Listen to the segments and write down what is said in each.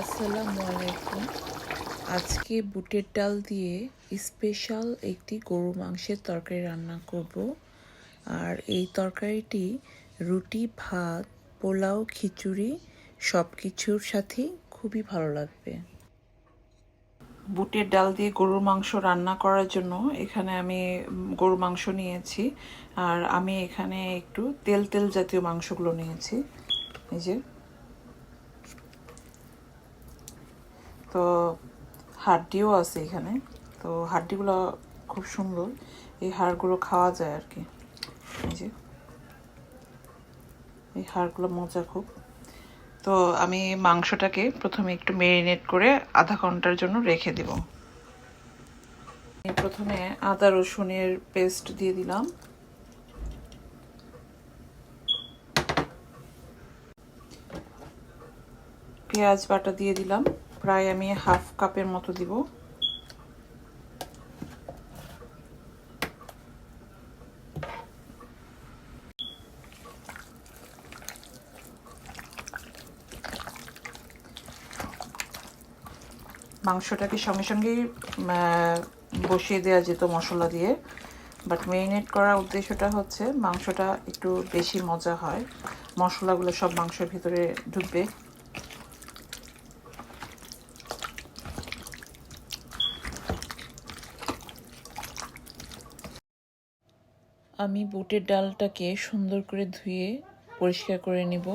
আসসালামু আলাইকুম। আজকে বুটের ডাল দিয়ে স্পেশাল একটি গরু মাংসের তরকারি রান্না করব। আর এই তরকারিটি রুটি, ভাত, পোলাও, খিচুড়ি সব কিছুর সাথেই খুবই ভালো লাগবে। বুটের ডাল দিয়ে গরুর মাংস রান্না করার জন্য এখানে আমি গরুর মাংস নিয়েছি। আর আমি এখানে একটু তেল তেল জাতীয় মাংসগুলো নিয়েছি। এই যে তো হাড্ডিও আছে এখানে। তো হাড্ডিগুলো খুব সুন্দর। এই হাড়গুলো খাওয়া যায় আর কি। এই যে। এই হাড়গুলো মজা খুব। তো আমি মাংসটাকে প্রথমে একটু মেরিনেট করে আধা ঘণ্টার জন্য রেখে দেব। প্রথমে আদা রসুনের পেস্ট দিয়ে দিলাম। পেঁয়াজ বাটা দিয়ে দিলাম। প্রায় আমি হাফ কাপের মতো দিব। মাংসটাকে সঙ্গে সঙ্গেই বসিয়ে দেওয়া যেত মশলা দিয়ে। বাট মেরিনেট করার উদ্দেশ্যটা হচ্ছে, মাংসটা একটু বেশি মজা হয়। মশলাগুলো সব মাংসের ভিতরে ঢুকবে। আমি বুটের ডালটাকে সুন্দর করে ধুয়ে পরিষ্কার করে নিব।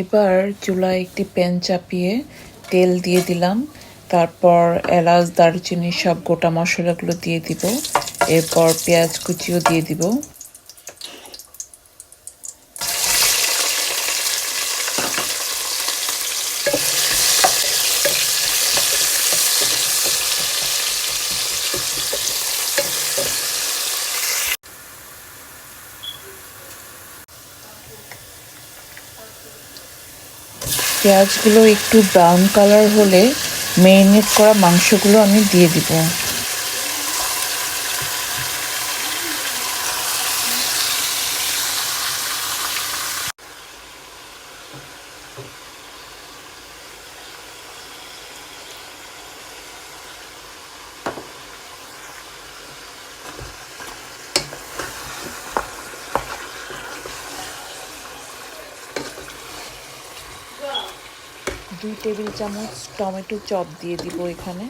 এবার চুলায় একটি প্যান চাপিয়ে তেল দিয়ে দিলাম। তারপর এলাচ, দারচিনি সব গোটা মশলাগুলো দিয়ে দিব। এরপর পেঁয়াজ কুচিও দিয়ে দিব। পেঁয়াজগুলো একটু ব্রাউন কালার হলে মেরিনেট করা মাংসগুলো আমি দিয়ে দিব। দুই টেবিল চামচ টমেটো চপ দিয়ে দিব এখানে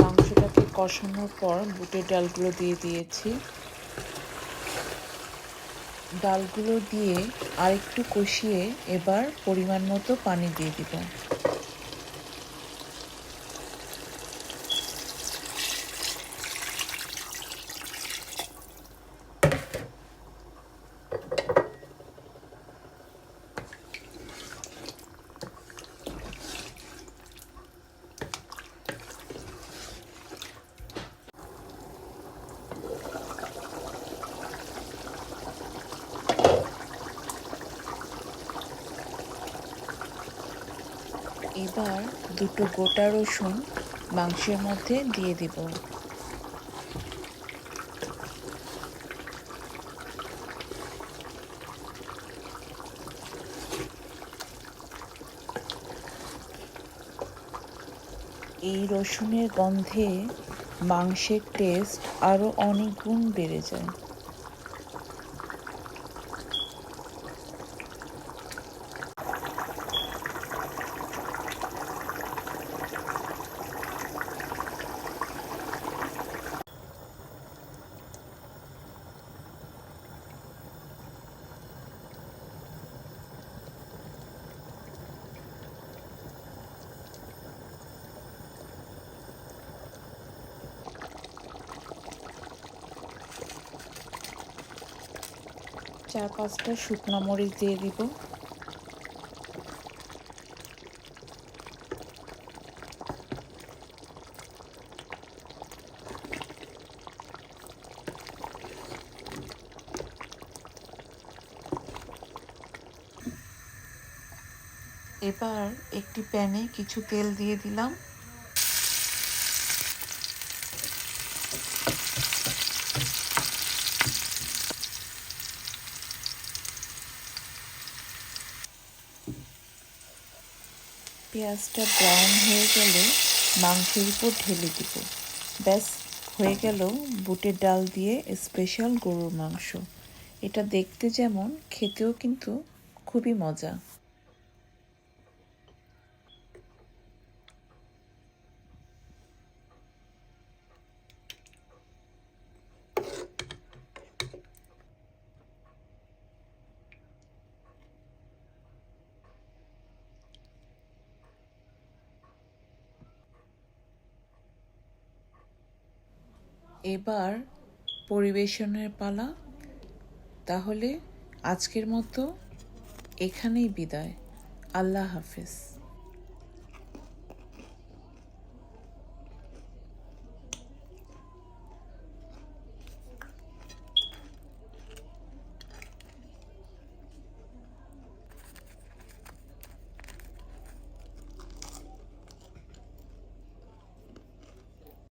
মাংসটাকে কষানোর পর বুটের ডালগুলো দিয়ে দিয়েছি। ডালগুলো দিয়ে আরেকটু কষিয়ে এবার পরিমাণ মতো পানি দিয়ে দিব। এবার দুটো গোটা রসুন মাংসের মধ্যে দিয়ে দিব। এই রসুনের গন্ধে মাংসের টেস্ট আরও অনেক গুণ বেড়ে যায়। চার পাঁচটা শুকনো মরিচ দিয়ে দিব। এবার একটি প্যানে কিছু তেল দিয়ে দিলাম। পেঁয়াজটা ব্রাউন হয়ে গেলে মাংসের উপর ঢেলে দিব। ব্যাস, হয়ে গেল বুটের ডাল দিয়ে স্পেশাল গরুর মাংস। এটা দেখতে যেমন, খেতেও কিন্তু খুবই মজা। এবার পরিবেশনের পালা। তাহলে আজকের মতো এখানেই বিদায়। আল্লাহ হাফেজ।